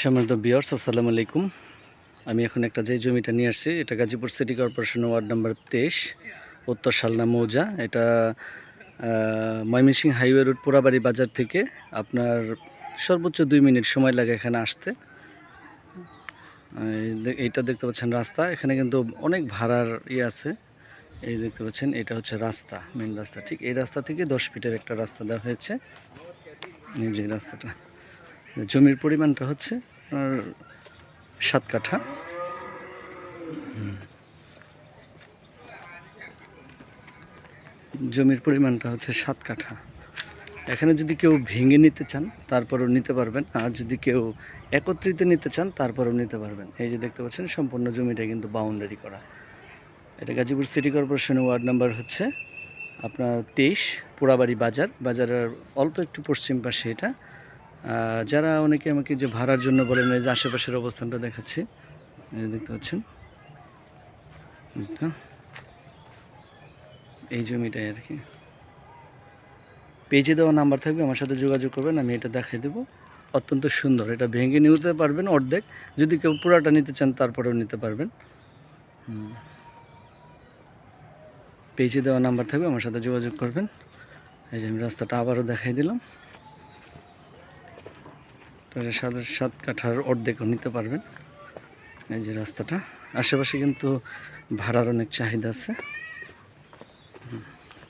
সম্মানিত বিয়ার্স আসসালামু আলাইকুম। আমি এখন একটা যে জমিটা নিয়ে আসছি এটা গাজীপুর সিটি কর্পোরেশনের ওয়ার্ড নাম্বার তেইশ উত্তর শালনা মৌজা। এটা আহ, ময়মনসিংহ হাইওয়ে রোড পোড়াবাড়ি বাজার থেকে আপনার সর্বোচ্চ দুই মিনিট সময় লাগে এখানে আসতে। এই এইটা দেখতে পাচ্ছেন রাস্তা। এখানে কিন্তু অনেক ভাড়ার ইয়ে আছে। এই দেখতে পাচ্ছেন এটা হচ্ছে রাস্তা মেন রাস্তা। ঠিক এই রাস্তা থেকে দশ ফিটের একটা রাস্তা দেওয়া হয়েছে। যে রাস্তাটা। জমির পরিমাণটা হচ্ছে আপনার সাত কাঠা। জমির পরিমাণটা হচ্ছে সাত কাঠা। এখানে যদি কেউ ভেঙে নিতে চান, তারপরেও নিতে পারবেন। আর যদি কেউ একত্রিত নিতে চান, তারপরেও নিতে পারবেন। এই যে দেখতে পাচ্ছেন, সম্পূর্ণ জমিটা কিন্তু বাউন্ডারি করা। এটা গাজীপুর সিটি কর্পোরেশনের ওয়ার্ড নাম্বার হচ্ছে আপনার তেইশ, পোড়াবাড়ি বাজার। বাজারের অল্প একটু পশ্চিম পাশে এটা। যারা অনেকে আমাকে যে ভাড়ার জন্য বলেন, এই যে আশেপাশের অবস্থানটা দেখাচ্ছি দেখতে পাচ্ছেন? এই জমিটাই আর কি। পেজে দেওয়া নাম্বার থাকবে, আমার সাথে যোগাযোগ করবেন, আমি এটা দেখাই দেবো। অত্যন্ত সুন্দর, এটা ভেঙে নিতে পারবেন অর্ধেক। যদি কেউ পুরাটা নিতে চান, তারপরেও নিতে পারবেন। পেজে দেওয়া নাম্বার থাকবে, আমার সাথে যোগাযোগ করবেন। এই যে আমি রাস্তাটা আবারও দেখাই দিলাম। তাহলে সাত সাত কাঠার অর্ধেকও নিতে পারবেন। এই যে রাস্তাটা। আশেপাশে কিন্তু ভাড়ার অনেক চাহিদা আছে।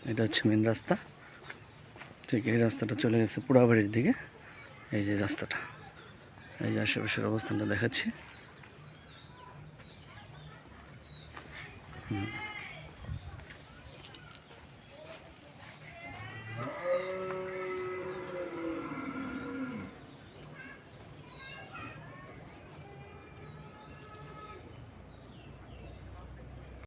এটা হচ্ছে মেন রাস্তা। ঠিক এই রাস্তাটা চলে গেছে পোড়াবাড়ির দিকে। এই যে রাস্তাটা। এই যে আশেপাশের অবস্থানটা দেখাচ্ছি। হুম।